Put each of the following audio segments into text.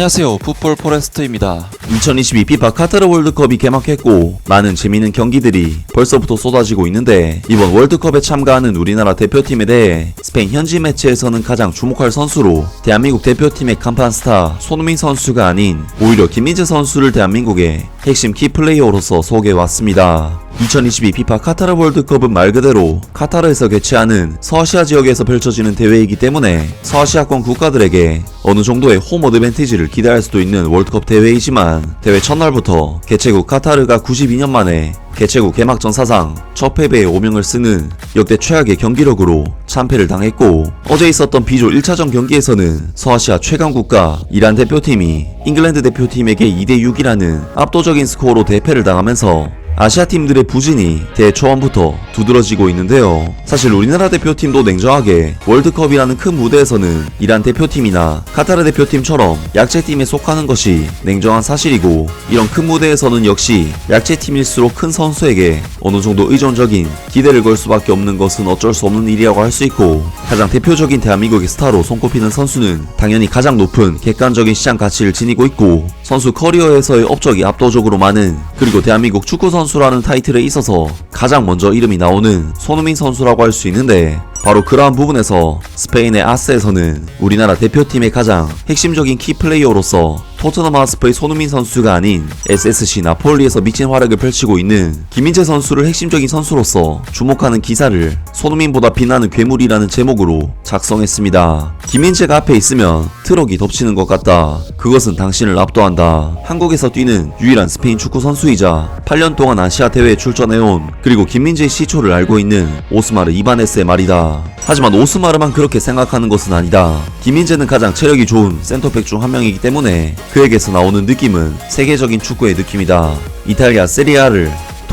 안녕하세요. 풋볼 포레스트입니다. 2022 피파 카타르 월드컵이 개막했고 많은 재미있는 경기들이 벌써부터 쏟아지고 있는데 이번 월드컵에 참가하는 우리나라 대표팀에 대해 스페인 현지 매체에서는 가장 주목할 선수로 대한민국 대표팀의 간판 스타 손흥민 선수가 아닌 오히려 김민재 선수를 대한민국의 핵심 키플레이어로서 소개해왔습니다. 2022 피파 카타르 월드컵은 말 그대로 카타르에서 개최하는 서아시아 지역에서 펼쳐지는 대회이기 때문에 서아시아권 국가들에게 어느 정도의 홈 어드밴티지를 기대할 수도 있는 월드컵 대회이지만 대회 첫날부터 개최국 카타르가 92년 만에 개최국 개막전 사상 첫 패배에 오명을 쓰는 역대 최악의 경기력으로 참패를 당했고 어제 있었던 비조 1차전 경기에서는 서아시아 최강 국가 이란 대표팀이 잉글랜드 대표팀에게 2대 6이라는 압도적 인 스코어로 대패를 당하면서 아시아 팀들의 부진이 대초반부터 두드러지고 있는데요. 사실 우리나라 대표팀도 냉정하게 월드컵이라는 큰 무대에서는 이란 대표팀이나 카타르 대표팀처럼 약체팀에 속하는 것이 냉정한 사실이고 이런 큰 무대에서는 역시 약체팀일수록 큰 선수에게 어느 정도 의존적인 기대를 걸 수밖에 없는 것은 어쩔 수 없는 일이라고 할 수 있고 가장 대표적인 대한민국의 스타로 손꼽히는 선수는 당연히 가장 높은 객관적인 시장 가치를 지니고 있고 선수 커리어에서의 업적이 압도적으로 많은 그리고 대한민국 축구 선수라는 타이틀에 있어서 가장 먼저 이름이 나오는 손흥민 선수라고 할 수 있는데 바로 그러한 부분에서 스페인의 아스에서는 우리나라 대표팀의 가장 핵심적인 키플레이어로서 토트넘 하스퍼의 손흥민 선수가 아닌 SSC 나폴리에서 미친 활약을 펼치고 있는 김민재 선수를 핵심적인 선수로서 주목하는 기사를 손흥민보다 빛나는 괴물이라는 제목으로 작성했습니다. 김민재가 앞에 있으면 트럭이 덮치는 것 같다. 그것은 당신을 압도한다. 한국에서 뛰는 유일한 스페인 축구 선수이자 8년 동안 아시아 대회에 출전해온 그리고 김민재의 시초를 알고 있는 오스마르 이바네스의 말이다. 하지만 오스마르만 그렇게 생각하는 것은 아니다. 김민재는 가장 체력이 좋은 센터백 중 한 명이기 때문에 그에게서 나오는 느낌은 세계적인 축구의 느낌이다. 이탈리아 세리아를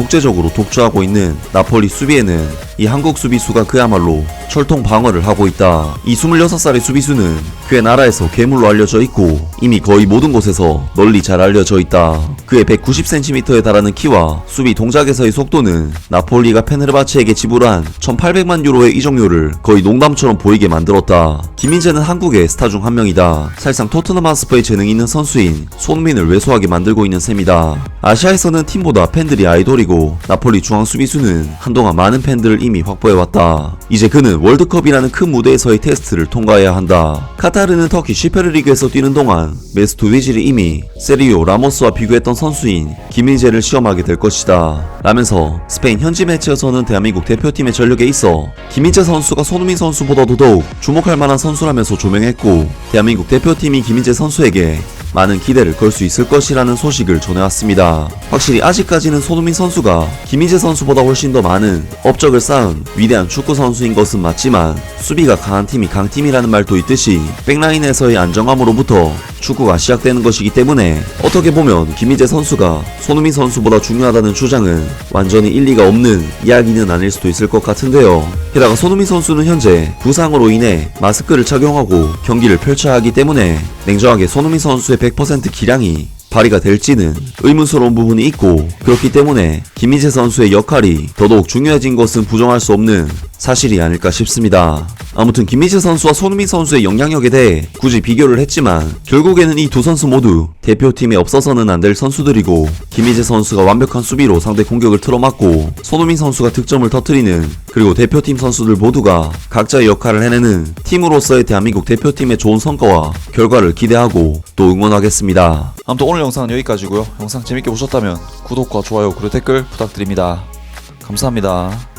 독재적으로 독주하고 있는 나폴리 수비에는 이 한국 수비수가 그야말로 철통 방어를 하고 있다. 이 26살의 수비수는 그의 나라에서 괴물로 알려져 있고 이미 거의 모든 곳에서 널리 잘 알려져 있다. 그의 190cm에 달하는 키와 수비 동작에서의 속도는 나폴리가 페네르바체에게 지불한 1800만 유로의 이적료를 거의 농담처럼 보이게 만들었다. 김민재는 한국의 스타 중 한 명이다. 사실상 토트넘 하스퍼의 재능이 있는 선수인 손민을 왜소하게 만들고 있는 셈이다. 아시아에서는 팀보다 팬들이 아이돌이고 나폴리 중앙 수비수는 한동안 많은 팬들을 이미 확보해왔다. 이제 그는 월드컵이라는 큰 무대에서의 테스트를 통과해야 한다. 카타르는 터키 슈페르리그에서 뛰는 동안 메스투 위질이 이미 세리오 라모스와 비교했던 선수인 김민재를 시험하게 될 것이다. 라면서 스페인 현지 매체에서는 대한민국 대표팀의 전력에 있어 김민재 선수가 손흥민 선수보다도 더욱 주목할 만한 선수라면서 조명했고 대한민국 대표팀이 김민재 선수에게 많은 기대를 걸 수 있을 것이라는 소식을 전해왔습니다. 확실히 아직까지는 손흥민 선수가 김희재 선수보다 훨씬 더 많은 업적을 쌓은 위대한 축구 선수인 것은 맞지만 수비가 강한 팀이 강팀이라는 말도 있듯이 백라인에서의 안정함으로부터 축구가 시작되는 것이기 때문에 어떻게 보면 김희재 선수가 손흥민 선수보다 중요하다는 주장은 완전히 일리가 없는 이야기는 아닐 수도 있을 것 같은데요. 게다가 손흥민 선수는 현재 부상으로 인해 마스크를 착용하고 경기를 펼쳐야 하기 때문에 냉정하게 손흥민 선수의 100% 기량이 발휘가 될지는 의문스러운 부분이 있고 그렇기 때문에 김민재 선수의 역할이 더더욱 중요해진 것은 부정할 수 없는 사실이 아닐까 싶습니다. 아무튼 김민재 선수와 손흥민 선수의 영향력에 대해 굳이 비교를 했지만 결국에는 이 두 선수 모두 대표팀에 없어서는 안 될 선수들이고 김민재 선수가 완벽한 수비로 상대 공격을 틀어막고 손흥민 선수가 득점을 터뜨리는 그리고 대표팀 선수들 모두가 각자의 역할을 해내는 팀으로서의 대한민국 대표팀의 좋은 성과와 결과를 기대하고 또 응원하겠습니다. 아무튼 오늘 영상은 여기까지고요. 영상 재밌게 보셨다면 구독과 좋아요 그리고 댓글 부탁드립니다. 감사합니다.